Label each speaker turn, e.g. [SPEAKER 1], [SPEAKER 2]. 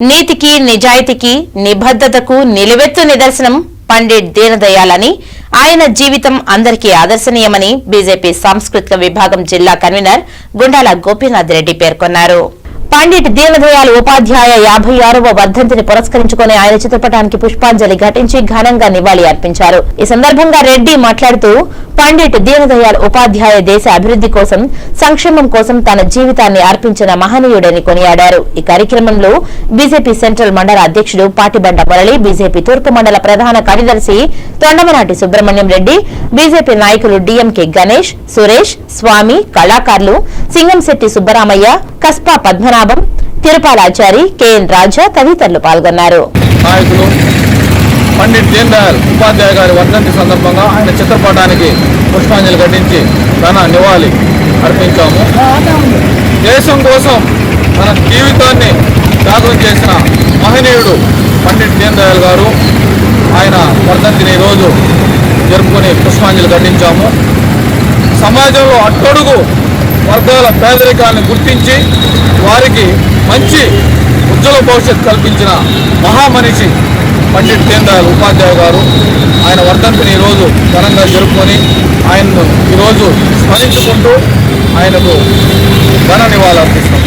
[SPEAKER 1] నీతికి నిజాయితీకి నిబద్ధతకు నిలువెత్తు నిదర్శనం పండిట్ దీనదయాలని ఆయన జీవితం అందరికీ ఆదర్శనీయమని బీజేపీ సాంస్కృతిక విభాగం జిల్లా కన్వీనర్ గుండాల గోపీనాథ్ రెడ్డి పేర్కొన్నారు. పండిట్ దీనదయాల్ ఉపాధ్యాయ యాభై ఆరవ వర్ధంతిని పురస్కరించుకుని ఆయన చిత్రపటానికి పుష్పాంజలి ఘటించి ఘనంగా నివాళి అర్పించారు. ఈ సందర్భంగా రెడ్డి మాట్లాడుతూ పండిట్ దీనదయాళ్ ఉపాధ్యాయ దేశ అభివృద్ధి కోసం సంక్షేమం కోసం తన జీవితాన్ని అర్పించిన మహనీయుడని కొనియాడారు. ఈ కార్యక్రమంలో బీజేపీ సెంట్రల్ మండల అధ్యక్షుడు పాటిబండ మురళి బీజేపీ తూర్పు మండల ప్రధాన కార్యదర్శి తొండమనాటి సుబ్రహ్మణ్యం రెడ్డి బీజేపీ నాయకులు డిఎంకే గణేష్ సురేష్ స్వామి కళాకారులు సింగంశెట్టి సుబ్బరామయ్య కస్పా పద్మనాభం తిరుపాలాచారి కెఎన్ రాజా తదితరులు పాల్గొన్నారు.
[SPEAKER 2] పండిట్ దీన్ దయాల్ ఉపాధ్యాయ గారి వర్ధంతి సందర్భంగా ఆయన చిత్రపటానికి పుష్పాంజలి ఘటించి తన నివాళి అర్పించాము. దేశం కోసం తన జీవితాన్ని త్యాగం చేసిన మహనీయుడు పండిట్ దీన్ దయాల్ గారు ఆయన వర్ధంతిని ఈరోజు జరుపుకొని పుష్పాంజలి ఘటించాము. సమాజంలో అట్టడుగు వర్గాల పేదరికాన్ని గుర్తించి వారికి మంచి ఉజ్వల భవిష్యత్తు కల్పించిన మహామనిషి పండిట్ దీన్దయాళ్ ఉపాధ్యాయ గారు ఆయన వర్ధంతిని ఈరోజు ఘనంగా జరుపుకొని ఆయన్ను ఈరోజు స్మరించుకుంటూ ఆయనకు ఘన నివాళులు అర్పిస్తాం